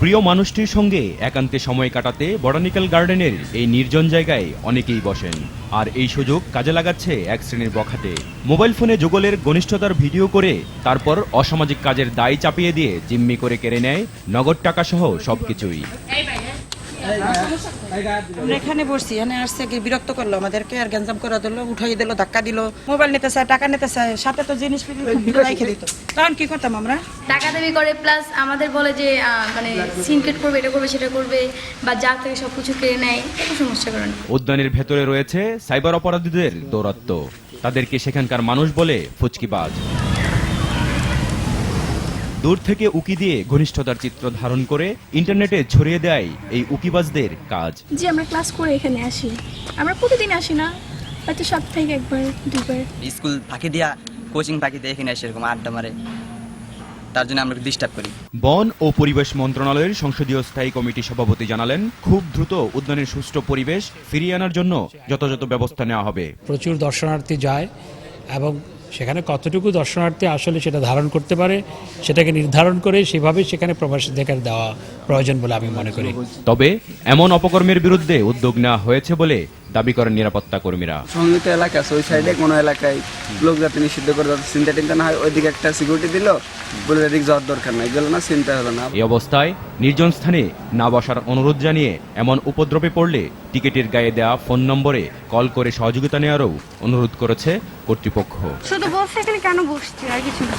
প্রিয় মানুষটির সঙ্গে একান্তে সময় কাটাতে বটানিক্যাল গার্ডেনের এই নির্জন জায়গায় অনেকেই বসেন। আর এই সুযোগ কাজে লাগাচ্ছে এক শ্রেণির বখাটে। মোবাইল ফোনে যুগলের ঘনিষ্ঠতার ভিডিও করে তারপর অসামাজিক কাজের দায় চাপিয়ে দিয়ে জিম্মি করে কেড়ে নেয় নগদ টাকা সহ সবকিছুই আমরা এখানে বসছি এখানে আসছে কি বিরক্ত করল আমাদেরকে আর গ্যাঞ্জাম করে দিল উঠাই দিল ধাক্কা দিল মোবাইল নিতে চায় টাকা নিতে চায় সাথে তো জিনিস রেখে দিত। তখন কি করতাম আমরা? টাকা দাবি করে প্লাস আমাদের বলে যে আহ, মানে সিনকেট করবে এটা করবে সেটা করবে বা যা থেকে সব কিছু কেড়ে নেয় সমস্যা করেন উদ্যানের ভেতরে রয়েছে সাইবার অপরাধীদের দৌরাত্ম্য। তাদেরকে সেখানকার মানুষ বলে ফুচকিবাজ। দূর থেকে উকি দিয়ে ঘনিষ্ঠতার চিত্র ধারণ করে ইন্টারনেটে ছড়িয়ে দেয় এই উকিবাজদের কাজ। জি আমরা ক্লাস করে এখানে আসি। আমরা প্রতিদিন আসি না হয়তো সপ্তাহে একবার দুবার। স্কুল ফাঁকি দিয়া কোচিং ফাঁকি দিয়ে এখানে এসে এরকম আড্ডা মারে। তার জন্য আমরা ডিস্টার্ব করি। বন ও পরিবেশ মন্ত্রণালয়ের সংসদীয় স্থায়ী কমিটি সভাপতি জানালেন খুব দ্রুত উদ্যানের সুষ্ঠু পরিবেশ ফিরিয়ে আনার জন্য যথাযথ ব্যবস্থা নেওয়া হবে। প্রচুর দর্শনার্থী যায় এবং সেখানে কতটুকু দর্শনার্থী আসলে সেটা ধারণ করতে পারে, সেটাকে নির্ধারণ করে সেভাবে সেখানে প্রবাসীদের দেওয়া প্রয়োজন বলে আমি মনে করি। তবে এমন অপকর্মের বিরুদ্ধে উদ্যোগ নেওয়া হয়েছে বলে দাবি করেন নিরাপত্তা কর্মীরা। সংহিত এলাকা আছে ওই সাইডে কোনো এলাকায় লোক যাতে নিষিদ্ধ করে যাতে চিন্তা টিন্তা না হয় ওইদিকে একটা সিকিউরিটি দিল বলে এদিক যাওয়ার দরকার নাই। গেল না চিন্তা হলো না। এই অবস্থায় নির্জন স্থানে না বসার অনুরোধ জানিয়ে এমন উপদ্রবে পড়লে টিকিটের গায়ে দেওয়া ফোন নম্বরে কল করে সহযোগিতা নেওয়ারও অনুরোধ করেছে কর্তৃপক্ষ। শুধু বসে এখানে কেন বসছি আর কিছু না।